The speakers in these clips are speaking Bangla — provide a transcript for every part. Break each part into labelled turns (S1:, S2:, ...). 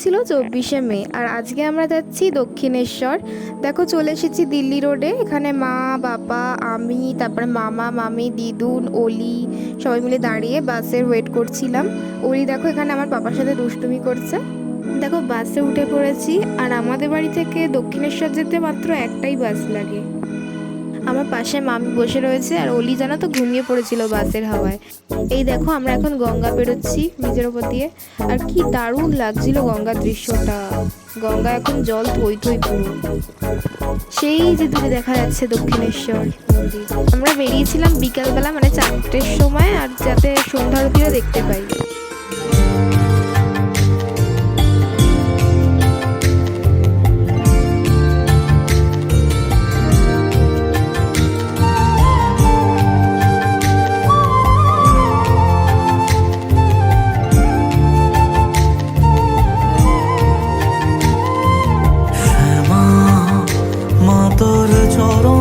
S1: ছিল চব্বিশে মে। আর আজকে আমরা যাচ্ছি দক্ষিণেশ্বর। দেখো চলে এসেছি দিল্লি রোডে। এখানে মা, বাবা, আমি, তারপরে মামা, মামি, দিদুন, অলি সবাই মিলে দাঁড়িয়ে বাসের ওয়েট করছিলাম। অলি দেখো এখানে আমার পাপার সাথে দুষ্টুমি করছে। দেখো বাসে উঠে পড়েছি আর আমাদের বাড়ি থেকে দক্ষিণেশ্বর যেতে মাত্র একটাই বাস লাগে। আমার পাশে মামি বসে রয়েছে আর অলি জানো তো ঘুমিয়ে পড়েছিল বাসের হাওয়ায়। এই দেখো, আমরা এখন গঙ্গা পেরোচ্ছি ব্রিজের ওপর দিয়ে। আর কি দারুণ লাগছিল গঙ্গার দৃশ্যটা। গঙ্গা এখন জল থই থই পুরো সেই যে দূরে দেখা যাচ্ছে দক্ষিণেশ্বর আমরা বেরিয়েছিলাম বিকালবেলা মানে চারটের সময়, আর যাতে সন্ধ্যা দেখতে পাই।
S2: তোর চরণ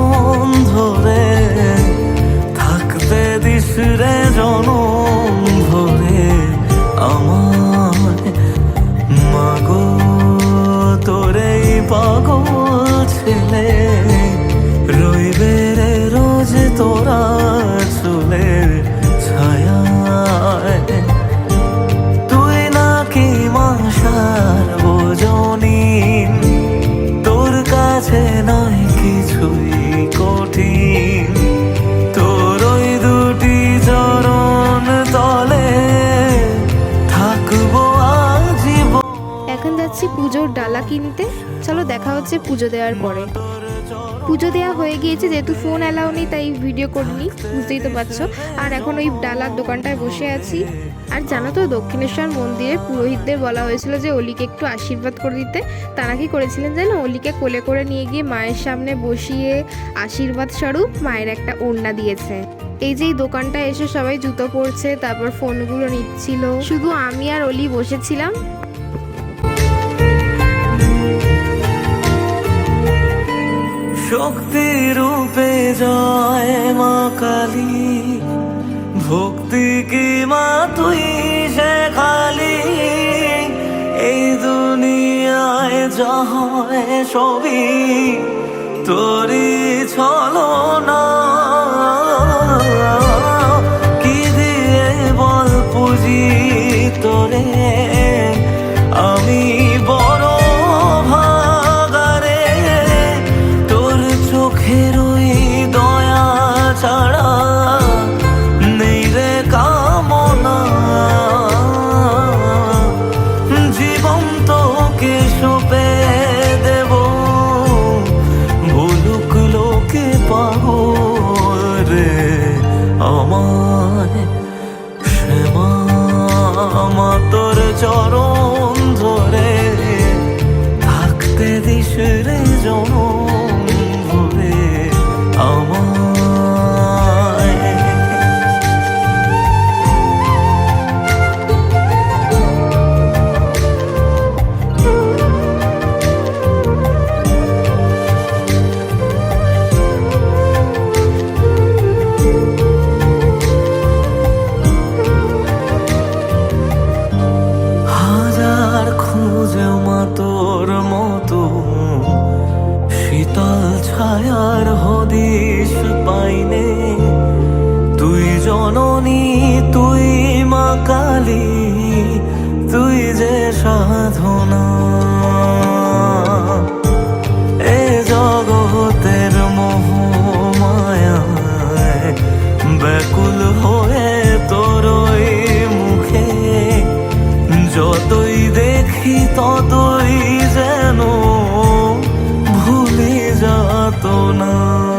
S2: তোর ওই দুটি চরণ তলে থাকব আজীবন।
S1: এখন যাচ্ছি পুজোর ডালা কিনতে। চলো দেখা হচ্ছে পুজো দেওয়ার পরে। পুজো দেওয়া হয়ে গিয়েছে, যেহেতু ফোন অ্যালাউ নেই, তাই ভিডিও করিনি, বুঝতেই তো পারছ। আর এখন ওই ডালার দোকানটায় বসে আছি। আর জানো তো, দক্ষিণেশ্বর মন্দিরে পুরোহিতদের বলা হয়েছিল যে অলিকে একটু আশীর্বাদ করে দিতে। তারা কি করেছিলেন জানো? অলিকে কোলে করে নিয়ে গিয়ে মায়ের সামনে বসিয়ে আশীর্বাদ স্বরূপ মায়ের একটা ওড়না দিয়েছে। এই যে দোকানটা এসে সবাই জুতো পরছে, তারপর ফোনগুলো নিচ্ছিল। শুধু আমি আর অলি বসেছিলাম।
S2: শক্তি রূপে জয় মা কালী। ভক্তি কি মা তুই সে খালি? এই দুনিয়ায় জাহারে ছবি তোরি ছলো না মা তোর চরণ ধরে থাকতে দিস রে জনম ছায়ার হদিশ পাইনে। তুই জননী, তুই মা কালী, তুই যে সাধনা। এ জগতের মোহ মায়ায় ব্যাকুল হয়ে তোর ওই মুখে। যতই দেখি ততই যাত না।